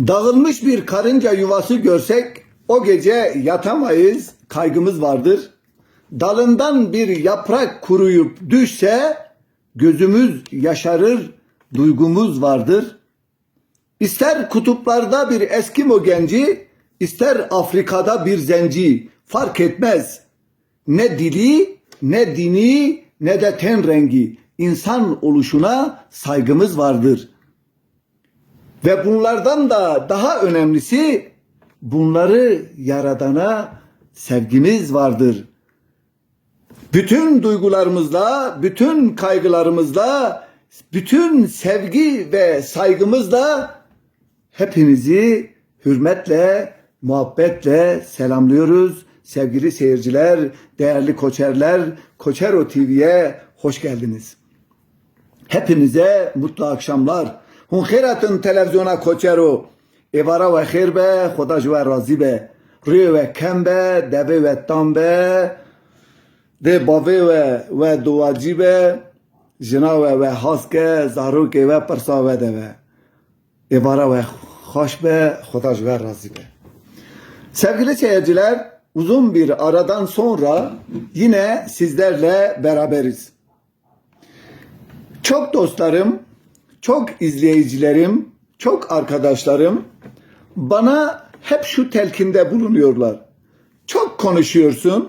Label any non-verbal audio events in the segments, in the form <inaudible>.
Dağılmış bir karınca yuvası görsek o gece yatamayız, kaygımız vardır. Dalından bir yaprak kuruyup düşse gözümüz yaşarır, duygumuz vardır. İster kutuplarda bir Eskimo genci, ister Afrika'da bir zenci fark etmez. Ne dili, ne dini, ne de ten rengi insan oluşuna saygımız vardır.'' Ve bunlardan da daha önemlisi bunları yaradana sevgimiz vardır. Bütün duygularımızla, bütün kaygılarımızla, bütün sevgi ve saygımızla hepinizi hürmetle, muhabbetle selamlıyoruz. Sevgili seyirciler, değerli koçerler, Koçero TV'ye hoş geldiniz. Hepinize mutlu akşamlar. Hun خیرتون تلویزیونا کوچرو ایوارا و خیر به خدا جو راضی به روی و کم به دوی و تام به ده باوی و و دواجی به جنا و و هاسکه زاروک و پرسا و ده ایوارا و خوش به خدا جو راضی به Sevgili seyirciler, uzun bir aradan sonra yine sizlerle beraberiz. Çok dostlarım, çok izleyicilerim, çok arkadaşlarım bana hep şu telkinde bulunuyorlar. Çok konuşuyorsun.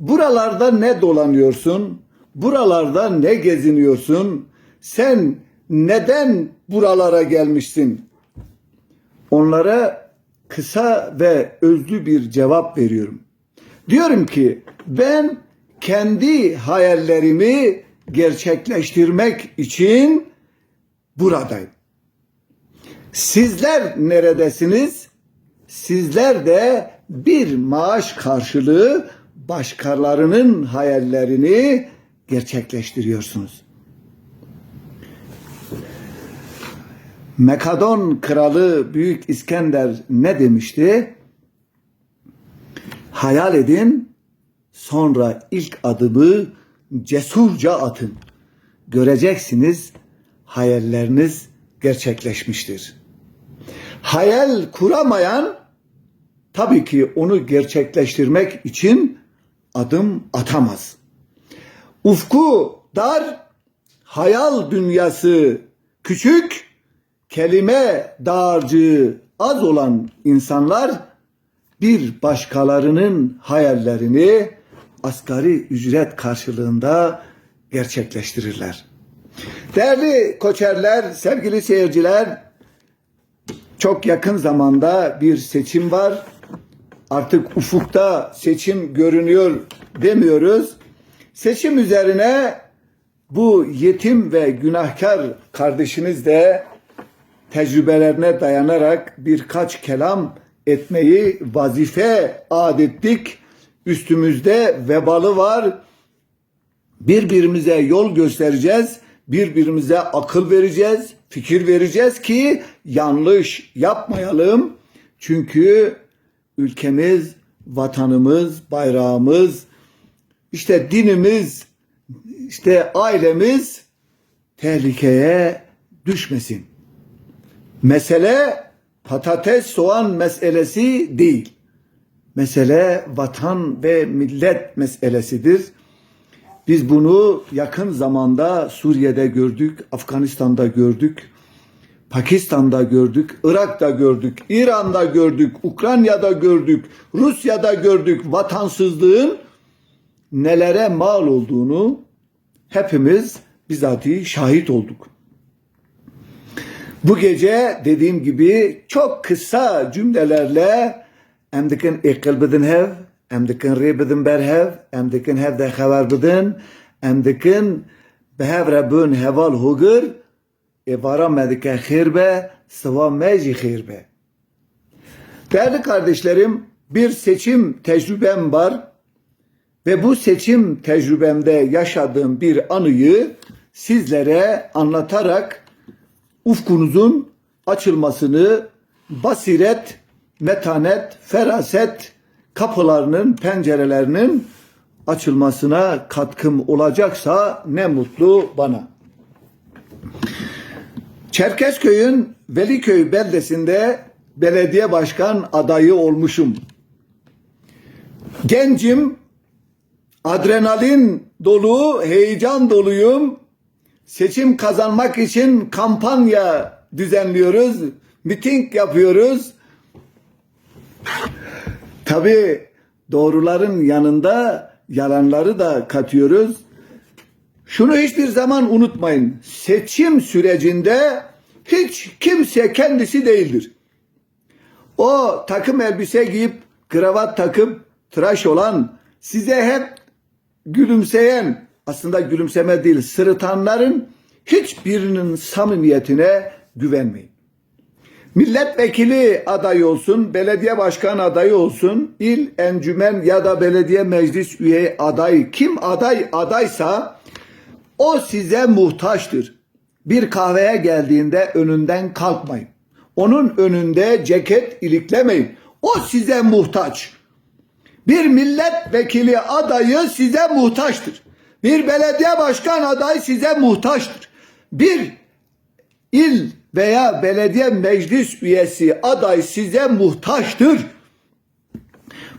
Buralarda ne dolanıyorsun? Buralarda ne geziniyorsun? Sen neden buralara gelmişsin? Onlara kısa ve özlü bir cevap veriyorum. Diyorum ki ben kendi hayallerimi gerçekleştirmek için buradayım. Sizler neredesiniz? Sizler de bir maaş karşılığı başkalarının hayallerini gerçekleştiriyorsunuz. Mekadon kralı Büyük İskender ne demişti? Hayal edin, sonra ilk adımı cesurca atın. Göreceksiniz hayalleriniz gerçekleşmiştir. Hayal kuramayan tabii ki onu gerçekleştirmek için adım atamaz. Ufku dar, hayal dünyası küçük, kelime dağarcığı az olan insanlar bir başkalarının hayallerini asgari ücret karşılığında gerçekleştirirler. Değerli koçerler, sevgili seyirciler, çok yakın zamanda bir seçim var. Artık ufukta seçim görünüyor demiyoruz. Seçim üzerine bu yetim ve günahkar kardeşiniz de tecrübelerine dayanarak birkaç kelam etmeyi vazife adettik. Üstümüzde vebalı var. Birbirimize yol göstereceğiz birbirimize akıl vereceğiz, fikir vereceğiz ki yanlış yapmayalım. Çünkü ülkemiz, vatanımız, bayrağımız, işte dinimiz, işte ailemiz tehlikeye düşmesin. Mesele patates soğan meselesi değil. Mesele vatan ve millet meselesidir. Biz bunu yakın zamanda Suriye'de gördük, Afganistan'da gördük, Pakistan'da gördük, Irak'ta gördük, İran'da gördük, Ukrayna'da gördük, Rusya'da gördük vatansızlığın nelere mal olduğunu hepimiz bizatihi şahit olduk. Bu gece dediğim gibi çok kısa cümlelerle emdikin ekil bidin em dikin rê bidin ber hev em dikin hev de xewer bidin em dikin bi hev re bûn heval hûgir êvara me dike xêr be sıva me jî xêr be. Değerli kardeşlerim bir seçim tecrübem var ve bu seçim tecrübemde yaşadığım bir anıyı sizlere anlatarak ufkunuzun açılmasını basiret, metanet, feraset kapılarının, pencerelerinin açılmasına katkım olacaksa ne mutlu bana. Çerkezköy'ün Veliköy beldesinde belediye başkan adayı olmuşum. Gencim, adrenalin dolu, heyecan doluyum. Seçim kazanmak için kampanya düzenliyoruz, miting yapıyoruz. Tabii doğruların yanında yalanları da katıyoruz. Şunu hiçbir zaman unutmayın. Seçim sürecinde hiç kimse kendisi değildir. O takım elbise giyip kravat takıp tıraş olan size hep gülümseyen aslında gülümseme değil sırıtanların hiçbirinin samimiyetine güvenmeyin. Milletvekili adayı olsun, belediye başkan adayı olsun, il encümen ya da belediye meclis üye adayı kim aday adaysa o size muhtaçtır. Bir kahveye geldiğinde önünden kalkmayın. Onun önünde ceket iliklemeyin. O size muhtaç. Bir milletvekili adayı size muhtaçtır. Bir belediye başkan adayı size muhtaçtır. Bir il veya belediye meclis üyesi aday size muhtaçtır.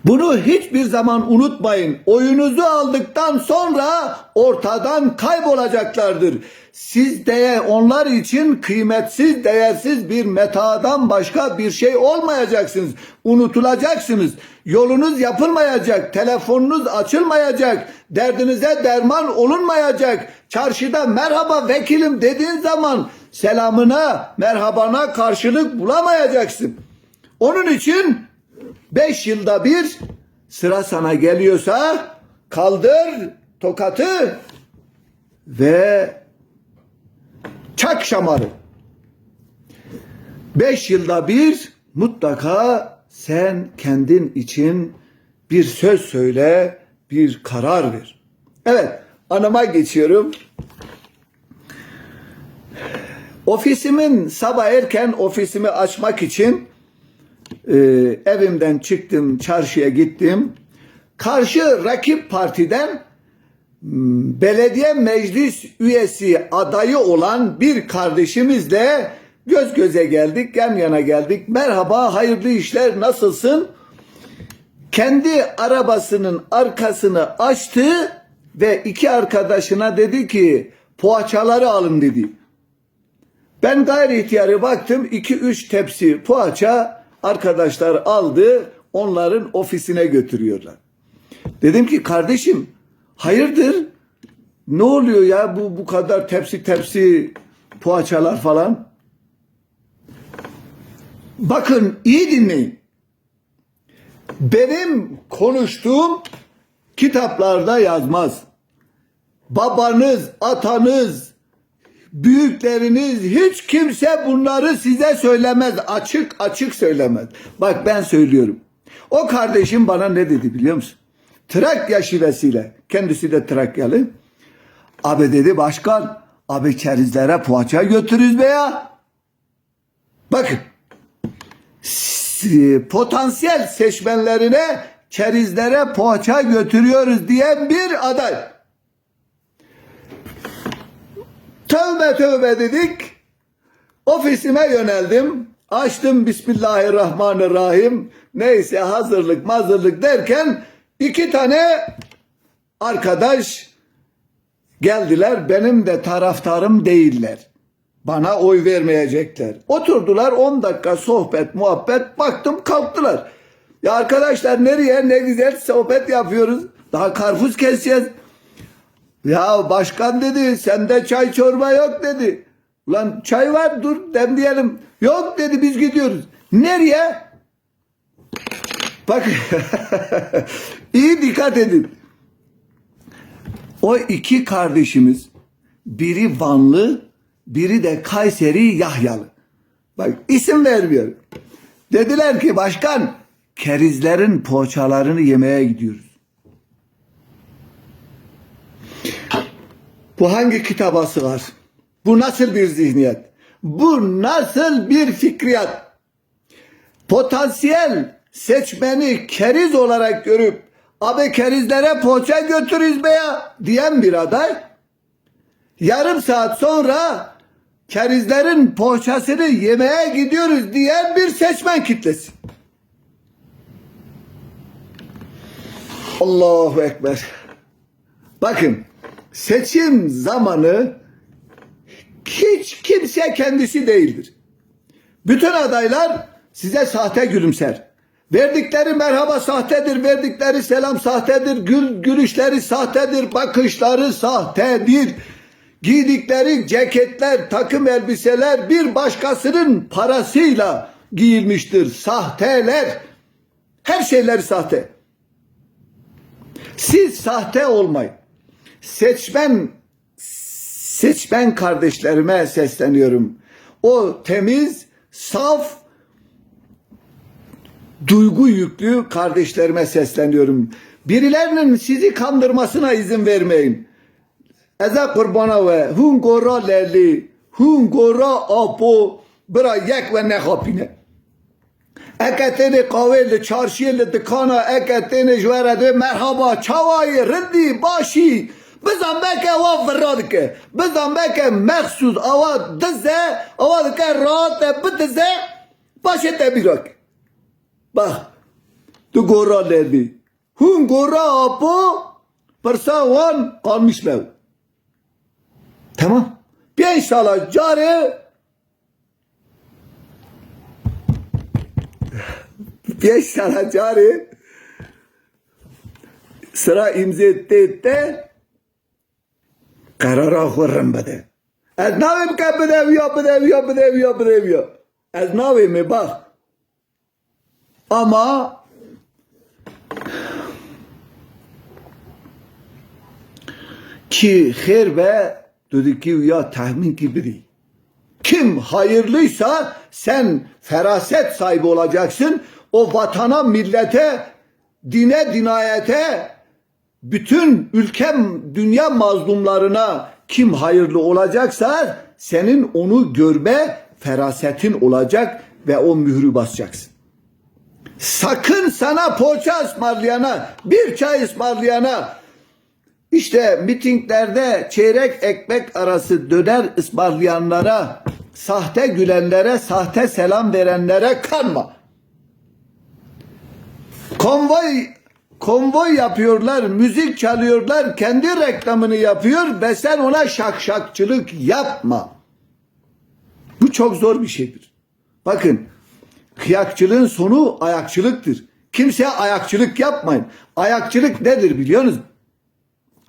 Bunu hiçbir zaman unutmayın. Oyunuzu aldıktan sonra ortadan kaybolacaklardır. Siz de onlar için kıymetsiz, değersiz bir metadan başka bir şey olmayacaksınız. Unutulacaksınız. Yolunuz yapılmayacak, telefonunuz açılmayacak, derdinize derman olunmayacak. Çarşıda merhaba vekilim dediğin zaman selamına, merhabana karşılık bulamayacaksın. Onun için Beş yılda bir sıra sana geliyorsa kaldır tokatı ve çak şamarı. Beş yılda bir mutlaka sen kendin için bir söz söyle, bir karar ver. Evet, anama geçiyorum. Ofisimin sabah erken ofisimi açmak için e, evimden çıktım, çarşıya gittim. Karşı rakip partiden belediye meclis üyesi adayı olan bir kardeşimizle göz göze geldik, yan yana geldik. Merhaba, hayırlı işler, nasılsın? Kendi arabasının arkasını açtı ve iki arkadaşına dedi ki poğaçaları alın dedi. Ben gayri ihtiyarı baktım 2-3 tepsi poğaça arkadaşlar aldı onların ofisine götürüyorlar. Dedim ki kardeşim hayırdır ne oluyor ya bu bu kadar tepsi tepsi poğaçalar falan. Bakın iyi dinleyin. Benim konuştuğum kitaplarda yazmaz. Babanız, atanız, büyükleriniz hiç kimse bunları size söylemez. Açık açık söylemez. Bak ben söylüyorum. O kardeşim bana ne dedi biliyor musun? Trakya şivesiyle. Kendisi de Trakyalı. Abi dedi başkan. Abi kerizlere poğaça götürürüz be ya. Bakın. Potansiyel seçmenlerine kerizlere poğaça götürüyoruz diyen bir aday. Tövbe tövbe dedik. Ofisime yöneldim. Açtım Bismillahirrahmanirrahim. Neyse hazırlık mazırlık derken iki tane arkadaş geldiler. Benim de taraftarım değiller. Bana oy vermeyecekler. Oturdular 10 dakika sohbet muhabbet baktım kalktılar. Ya arkadaşlar nereye ne güzel sohbet yapıyoruz. Daha karpuz keseceğiz. Ya başkan dedi sende çay çorba yok dedi. Ulan çay var dur demleyelim. Yok dedi biz gidiyoruz. Nereye? Bak <laughs> iyi dikkat edin. O iki kardeşimiz biri Vanlı biri de Kayseri Yahyalı. Bak isim vermiyorum. Dediler ki başkan kerizlerin poğaçalarını yemeye gidiyoruz. Bu hangi kitaba sığar? Bu nasıl bir zihniyet? Bu nasıl bir fikriyat? Potansiyel seçmeni keriz olarak görüp abi kerizlere poğaça götürürüz be ya diyen bir aday yarım saat sonra kerizlerin poğaçasını yemeye gidiyoruz diyen bir seçmen kitlesi. Allahu Ekber. Bakın seçim zamanı hiç kimse kendisi değildir. Bütün adaylar size sahte gülümser. Verdikleri merhaba sahtedir, verdikleri selam sahtedir, gül, gülüşleri sahtedir, bakışları sahtedir. Giydikleri ceketler, takım elbiseler bir başkasının parasıyla giyilmiştir. Sahteler. Her şeyleri sahte. Siz sahte olmayın. Seçmen seçmen kardeşlerime sesleniyorum. O temiz, saf, duygu yüklü kardeşlerime sesleniyorum. Birilerinin sizi kandırmasına izin vermeyin. Eza kurbana ve hun gora lerli, hun gora apo, bira yek ve ne hapine. Eketini kahveli, çarşıyeli, dükana, eketini jverede merhaba, çavayı, riddi, başı, Bizan beke ava verradike. Bizan beke meksus ava dize, ava dike rahat bidize, başı tebirak. Bak, tu gora lerdi. Hun gora apo, persa wan kalmışlar. Tamam. Bir inşallah cari bir inşallah cari sıra imza etti etti karara hurram bede. Ez navim ka bedeviya bedeviya bedeviya bedeviya. Ez navimi bak. Ama ki her ve dedi ki ya tahmin gibi Kim hayırlıysa sen feraset sahibi olacaksın. O vatana, millete, dine, dinayete, bütün ülkem, dünya mazlumlarına kim hayırlı olacaksa senin onu görme ferasetin olacak ve o mührü basacaksın. Sakın sana poğaça ısmarlayana, bir çay ısmarlayana, işte mitinglerde çeyrek ekmek arası döner ısmarlayanlara, sahte gülenlere, sahte selam verenlere kanma. Konvoy konvoy yapıyorlar, müzik çalıyorlar, kendi reklamını yapıyor ve sen ona şakşakçılık yapma. Bu çok zor bir şeydir. Bakın, kıyakçılığın sonu ayakçılıktır. Kimseye ayakçılık yapmayın. Ayakçılık nedir biliyor musunuz?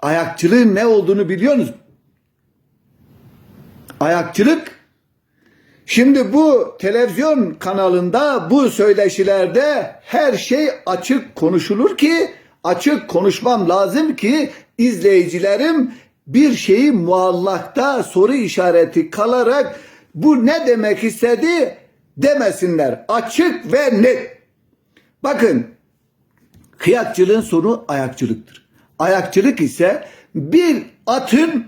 Ayakçılığın ne olduğunu biliyor musunuz? Ayakçılık Şimdi bu televizyon kanalında bu söyleşilerde her şey açık konuşulur ki açık konuşmam lazım ki izleyicilerim bir şeyi muallakta soru işareti kalarak bu ne demek istedi demesinler. Açık ve net. Bakın kıyakçılığın sonu ayakçılıktır. Ayakçılık ise bir atın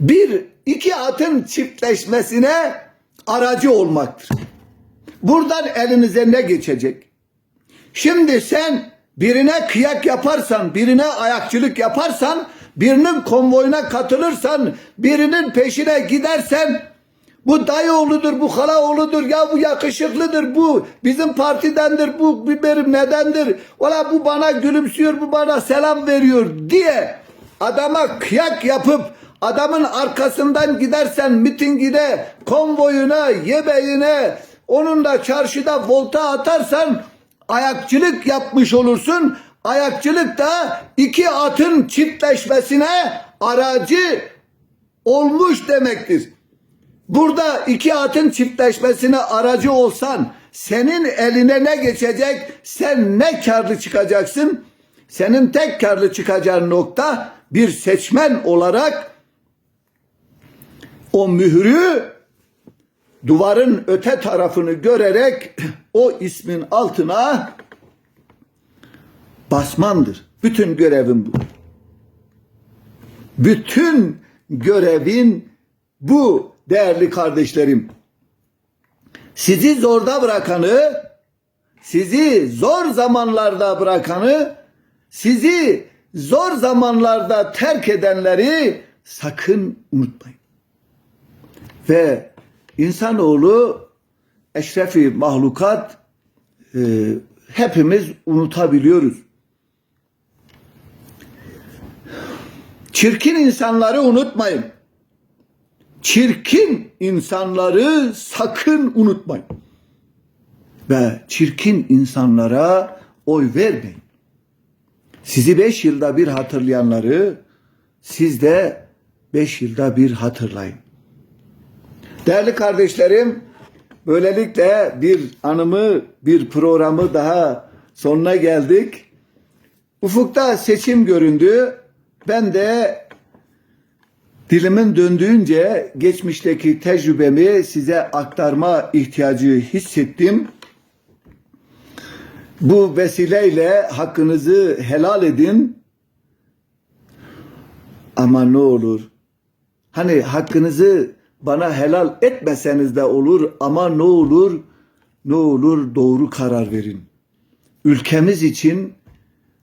bir iki atın çiftleşmesine aracı olmaktır. Buradan elinize ne geçecek? Şimdi sen birine kıyak yaparsan, birine ayakçılık yaparsan, birinin konvoyuna katılırsan, birinin peşine gidersen bu dayı oğludur, bu hala oğludur, ya bu yakışıklıdır, bu bizim partidendir, bu bilmem nedendir. Ola bu bana gülümsüyor, bu bana selam veriyor diye adama kıyak yapıp adamın arkasından gidersen mitingine, konvoyuna, yemeğine, onun da çarşıda volta atarsan ayakçılık yapmış olursun. Ayakçılık da iki atın çiftleşmesine aracı olmuş demektir. Burada iki atın çiftleşmesine aracı olsan senin eline ne geçecek? Sen ne karlı çıkacaksın? Senin tek karlı çıkacağın nokta bir seçmen olarak o mührü duvarın öte tarafını görerek o ismin altına basmandır. Bütün görevin bu. Bütün görevin bu değerli kardeşlerim. Sizi zorda bırakanı, sizi zor zamanlarda bırakanı, sizi zor zamanlarda terk edenleri sakın unutmayın. Ve insanoğlu eşrefi mahlukat e, hepimiz unutabiliyoruz. Çirkin insanları unutmayın. Çirkin insanları sakın unutmayın. Ve çirkin insanlara oy vermeyin. Sizi beş yılda bir hatırlayanları siz de beş yılda bir hatırlayın. Değerli kardeşlerim, böylelikle bir anımı, bir programı daha sonuna geldik. Ufukta seçim göründü. Ben de dilimin döndüğünce geçmişteki tecrübemi size aktarma ihtiyacı hissettim. Bu vesileyle hakkınızı helal edin. Ama ne olur? Hani hakkınızı bana helal etmeseniz de olur ama ne olur? Ne olur doğru karar verin. Ülkemiz için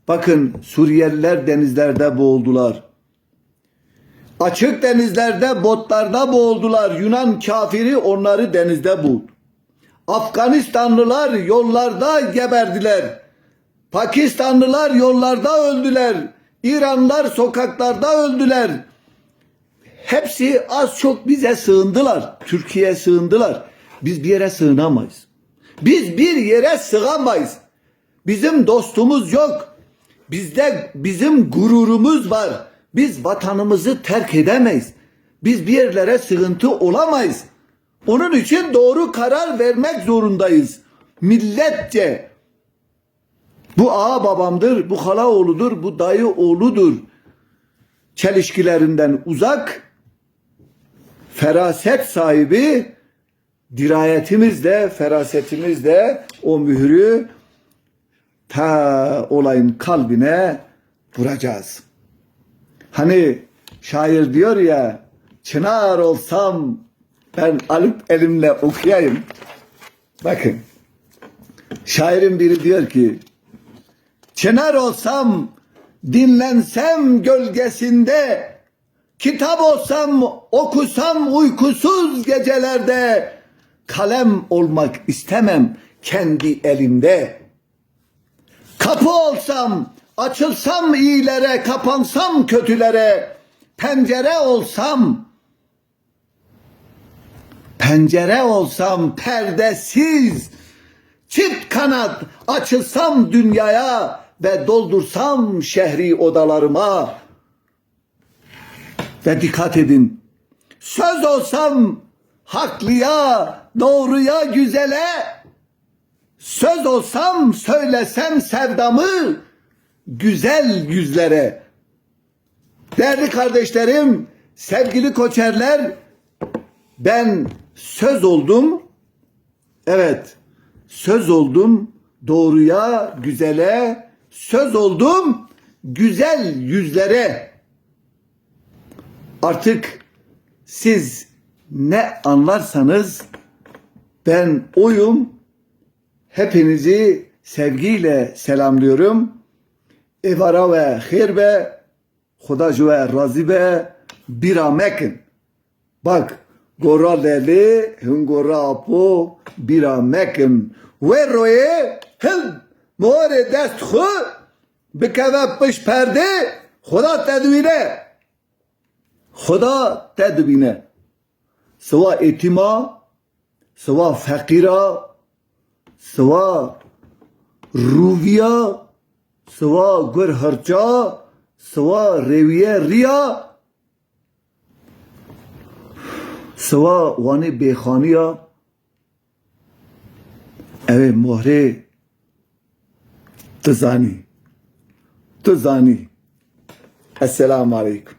bakın Suriyeliler denizlerde boğuldular. Açık denizlerde botlarda boğuldular. Yunan kafiri onları denizde boğdu. Afganistanlılar yollarda geberdiler. Pakistanlılar yollarda öldüler. İranlılar sokaklarda öldüler. Hepsi az çok bize sığındılar. Türkiye'ye sığındılar. Biz bir yere sığınamayız. Biz bir yere sığamayız. Bizim dostumuz yok. Bizde bizim gururumuz var. Biz vatanımızı terk edemeyiz. Biz bir yerlere sığıntı olamayız. Onun için doğru karar vermek zorundayız. Milletçe. Bu ağa babamdır, bu hala oğludur, bu dayı oğludur. Çelişkilerinden uzak, feraset sahibi, dirayetimizle, ferasetimizle o mührü ta olayın kalbine vuracağız. Hani şair diyor ya, çınar olsam ben alıp elimle okuyayım. Bakın. Şairin biri diyor ki Çınar olsam dinlensem gölgesinde kitap olsam okusam uykusuz gecelerde kalem olmak istemem kendi elimde. Kapı olsam açılsam iyilere kapansam kötülere pencere olsam pencere olsam perdesiz, çift kanat açılsam dünyaya ve doldursam şehri odalarıma. Ve dikkat edin, söz olsam haklıya, doğruya, güzele, söz olsam söylesem sevdamı güzel yüzlere. Değerli kardeşlerim, sevgili koçerler, ben söz oldum. Evet, söz oldum doğruya, güzele, söz oldum güzel yüzlere. Artık siz ne anlarsanız ben oyum. Hepinizi sevgiyle selamlıyorum. Evara ve hirbe, hudacı ve razibe, biramekin. Bak, gora deli, hungora apo, biramekin. Ve roye, hıl, muhare dest khu, bikeve piş perde, huda tedvire. Huda tedbine. Sıva etima, sıva fakira, sıva ruviya, sıva gur harca, sıva reviye riya, sıva vani bekhaniya, evet muhre tızani, tızani. Esselamu Aleyküm.